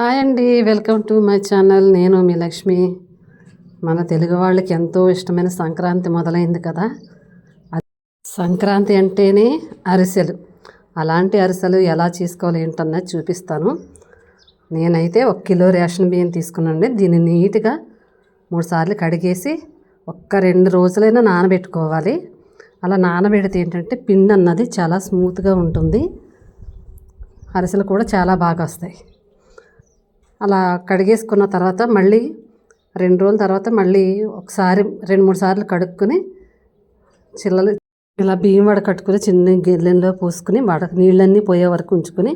Hi అండి welcome to my channel. నేను మీ లక్ష్మి. మన తెలుగు వాళ్ళకి ఎంతో ఇష్టమైన సంక్రాంతి మొదలైంది కదా. సంక్రాంతి అంటేనే అరిసెలు. అలాంటి అరిసెలు ఎలా చేసుకోవాలి ఏంటన్నది చూపిస్తాను. నేనైతే ఒక కిలో రేషన్ బియ్యం తీసుకున్నాండి దీన్ని నీట్గా మూడుసార్లు కడిగేసి ఒక్క రెండు రోజులైనా నానబెట్టుకోవాలి. అలా నానబెడితే ఏంటంటే పిండి అన్నది చాలా స్మూత్గా ఉంటుంది. అరిసెలు కూడా చాలా బాగా వస్తాయి. అలా కడిగేసుకున్న తర్వాత మళ్ళీ రెండు రోజుల తర్వాత మళ్ళీ ఒకసారి రెండు మూడు సార్లు కడుక్కొని చిల్లలు ఇలా బియ్యం వడకట్టుకుని చిన్న గిల్లెల్లో పోసుకుని వడ నీళ్ళన్నీ పోయే వరకు ఉంచుకొని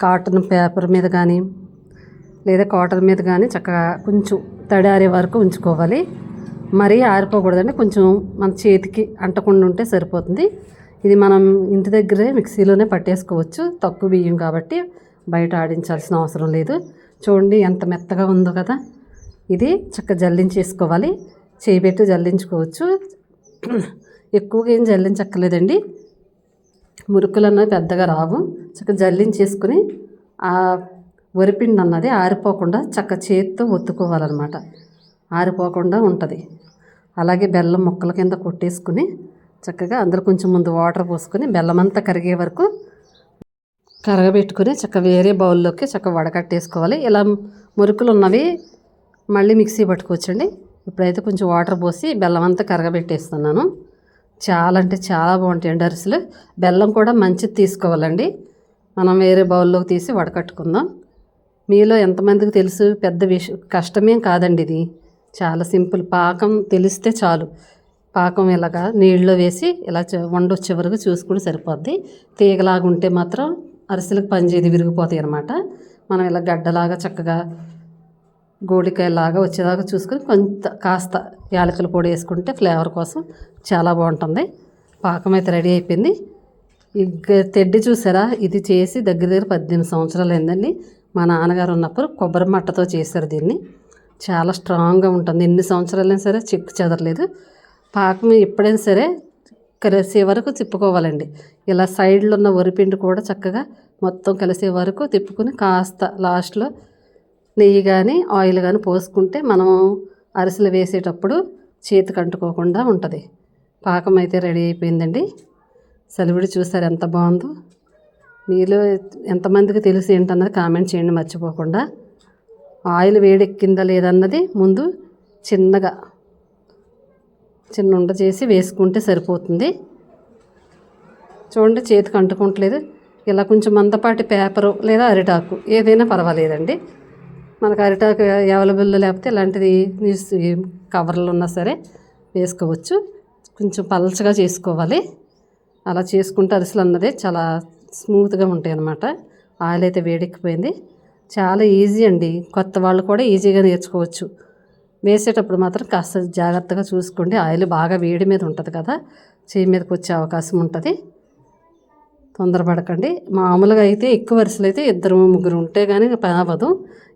కాటన్ పేపర్ మీద కానీ లేదా కాటన్ మీద కానీ చక్కగా కొంచెం తడారే వరకు ఉంచుకోవాలి. మరీ ఆరిపోకూడదండి. కొంచెం మన చేతికి అంటకుండా ఉంటే సరిపోతుంది. ఇది మనం ఇంటి దగ్గరే మిక్సీలోనే పట్టేసుకోవచ్చు. తక్కువ బియ్యం కాబట్టి బయట ఆడించాల్సిన అవసరం లేదు. చూడండి ఎంత మెత్తగా ఉందో కదా. ఇది చక్కగా జల్లించేసుకోవాలి. చేయిబెట్టి జల్లించుకోవచ్చు. ఎక్కువగా ఏం జల్లించక్కర్లేదండి. మురుకులు అన్నది పెద్దగా రావు. చక్కగా జల్లించేసుకుని ఆ వరిపిండి అన్నది ఆరిపోకుండా చక్క చేతితో ఒత్తుకోవాలన్నమాట. ఆరిపోకుండా ఉంటుంది. అలాగే బెల్లం ముక్కల కింద కొట్టేసుకుని చక్కగా అందులో కొంచెం ముందు వాటర్ పోసుకొని బెల్లం అంతా కరిగే వరకు కరగబెట్టుకుని చక్క వేరే బౌల్లోకి చక్క వడకట్టేసుకోవాలి ఇలా మురుకులు ఉన్నవి మళ్ళీ మిక్సీ పట్టుకోవచ్చండి ఇప్పుడైతే కొంచెం వాటర్ పోసి బెల్లం అంతా కరగబెట్టేస్తున్నాను. చాలా అంటే చాలా బాగుంటాయండి అరిసెలు. బెల్లం కూడా మంచిది తీసుకోవాలండి. మనం వేరే బౌల్లోకి తీసి వడకట్టుకుందాం మీలో ఎంతమందికి తెలుసు? పెద్ద విషయం కష్టమేం కాదండి ఇది. చాలా సింపుల్. పాకం తెలిస్తే చాలు. పాకం ఇలాగా నీళ్ళలో వేసి ఇలా వండొచ్చే వరకు చూసుకుంటే సరిపోద్ది. తీగలాగా ఉంటే మాత్రం అరిసెలకు పనిచేది విరిగిపోతాయి అనమాట మనం ఇలా గడ్డలాగా చక్కగా గోడికాయలాగా వచ్చేదాకా చూసుకొని కొంత కాస్త యాలకుల పొడి వేసుకుంటే ఫ్లేవర్ కోసం చాలా బాగుంటుంది. పాకం అయితే రెడీ అయిపోయింది. ఈ తెడ్డి చూసారా? ఇది చేసి దగ్గర దగ్గర పద్దెనిమిది సంవత్సరాలు అయిందండి. మా నాన్నగారు ఉన్నప్పుడు కొబ్బరి మట్టతో చేశారు దీన్ని. చాలా స్ట్రాంగ్గా ఉంటుంది. ఎన్ని సంవత్సరాలైనా సరే చెక్కు చెదరలేదు. పాకం ఎప్పుడైనా సరే కలిసే వరకు తిప్పుకోవాలండి. ఇలా సైడ్లో ఉన్న వరిపిండి కూడా చక్కగా మొత్తం కలిసే వరకు తిప్పుకుని కాస్త లాస్ట్లో నెయ్యి కానీ ఆయిల్ కానీ పోసుకుంటే మనం అరిసెలు వేసేటప్పుడు చేతికి అంటుకోకుండా ఉంటుంది. పాకం అయితే రెడీ అయిపోయిందండి. సెలవుడి చూసారు ఎంత బాగుందో. మీలో ఎంతమందికి తెలుసు ఏంటన్నది కామెంట్ చేయండి మర్చిపోకుండా. ఆయిల్ వేడెక్కిందా లేదన్నది ముందు చిన్నగా చిన్న ఉండ చేసి వేసుకుంటే సరిపోతుంది. చూడండి చేతికి అంటుకుంటలేదు. ఇలా కొంచెం మందపాటి పేపరు లేదా అరిటాకు ఏదైనా పర్వాలేదండి. మనకు అరిటాకు అవైలబుల్ లేకపోతే ఇలాంటిది న్యూస్ కవర్లు ఉన్నా సరే వేసుకోవచ్చు. కొంచెం పలచగా చేసుకోవాలి. అలా చేసుకుంటే అరిసెలు అన్నది చాలా స్మూత్గా ఉంటాయి అన్నమాట ఆయిల్ అయితే వేడెక్కిపోయింది. చాలా ఈజీ అండి. కొత్త వాళ్ళు కూడా ఈజీగా నేర్చుకోవచ్చు. వేసేటప్పుడు మాత్రం కాస్త జాగ్రత్తగా చూసుకోండి. ఆయిల్ బాగా వేడి మీద ఉంటుంది కదా చేయి మీదకి వచ్చే అవకాశం ఉంటుంది. తొందరపడకండి. మామూలుగా అయితే ఎక్కువ వరుసలు అయితే ఇద్దరు ముగ్గురు ఉంటే కానీ పని అవ్వదు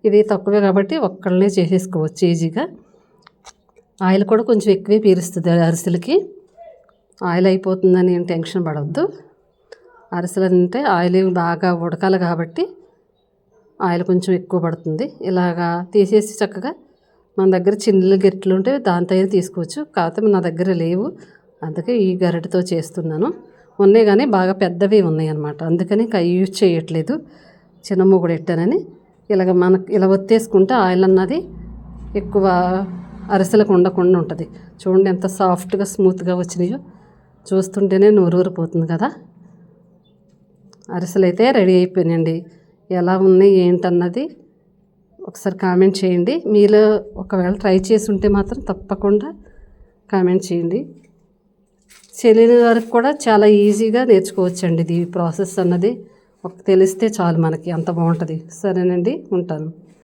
ఇది తక్కువే కాబట్టి ఒక్కళ్ళనే చేసేసుకోవచ్చు ఈజీగా. ఆయిల్ కూడా కొంచెం ఎక్కువే పీరుస్తుంది అరిసెలకి. ఆయిల్ అయిపోతుందని ఏం టెన్షన్ పడవద్దు అరిసెలు అంటే ఆయిల్ బాగా ఉడకాలి కాబట్టి ఆయిల్ కొంచెం ఎక్కువ పడుతుంది. ఇలాగా తీసేసి చక్కగా మన దగ్గర చిన్న గెట్లు ఉంటే దాంతో అయినా తీసుకోవచ్చు. కాకపోతే నా దగ్గర లేవు. అందుకే ఈ గరిటతో చేస్తున్నాను. ఉన్నాయి కానీ బాగా పెద్దవి ఉన్నాయి అనమాట అందుకని ఇంకా యూజ్ చేయట్లేదు. చిన్న మూగుడు ఎట్టానని. ఇలాగ మనకు ఇలా ఒత్తేసుకుంటే ఆయిల్ అన్నది ఎక్కువ అరిసెలకు ఉండకుండా ఉంటుంది. చూడండి ఎంత సాఫ్ట్గా స్మూత్గా వచ్చినాయో. చూస్తుంటేనే నూరూరిపోతుంది కదా. అరిసెలు అయితే రెడీ అయిపోయినాయండి. ఎలా ఉన్నాయి ఏంటన్నది ఒకసారి కామెంట్ చేయండి. మీలో ఒకవేళ ట్రై చేసి ఉంటే మాత్రం తప్పకుండా కామెంట్ చేయండి. తెలియని వారికి కూడా చాలా ఈజీగా నేర్చుకోవచ్చండి ఇది ప్రాసెస్ అన్నది. ఒక తెలిస్తే చాలు మనకి అంత బాగుంటుంది. సరేనండి ఉంటాను.